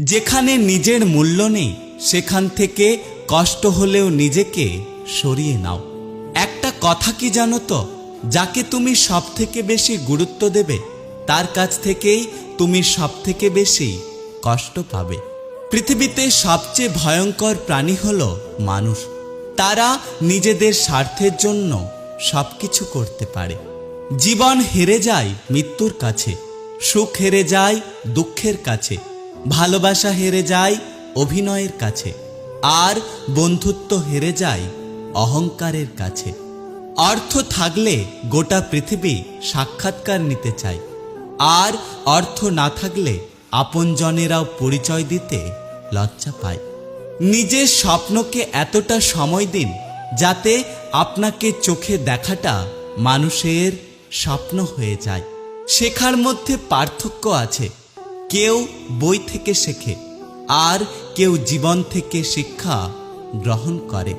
যেখানে নিজের মূল্য নেই, সেখান থেকে কষ্ট হলেও নিজেকে সরিয়ে নাও। একটা কথা কি জানো তো? যাকে তুমি সব থেকে বেশি গুরুত্ব দেবে, তার কাছ থেকেই তুমি সব থেকে বেশি কষ্ট পাবে। পৃথিবীতে সবচেয়ে ভয়ঙ্কর প্রাণী হল মানুষ। তারা নিজেদের স্বার্থের জন্য সবকিছু করতে পারে। জীবন হেরে যায় মৃত্যুর কাছে, সুখ হেরে যায় দুঃখের কাছে। ভালোবাসা হেরে যায় অভিনয়ের কাছে, আর বন্ধুত্ব হেরে যায় অহংকারের কাছে। অর্থ থাকলে গোটা পৃথিবী সাক্ষাৎকার নিতে চায়, আর অর্থ না থাকলে আপনজনেরাও পরিচয় দিতে লজ্জা পায়। নিজের স্বপ্নকে এতটা সময় দিন যাতে আপনাকে চোখে দেখাটা মানুষের স্বপ্ন হয়ে যায়। শেখার মধ্যে পার্থক্য আছে কেউ বই থেকে শেখে আর কেউ জীবন থেকে শিক্ষা গ্রহণ করে।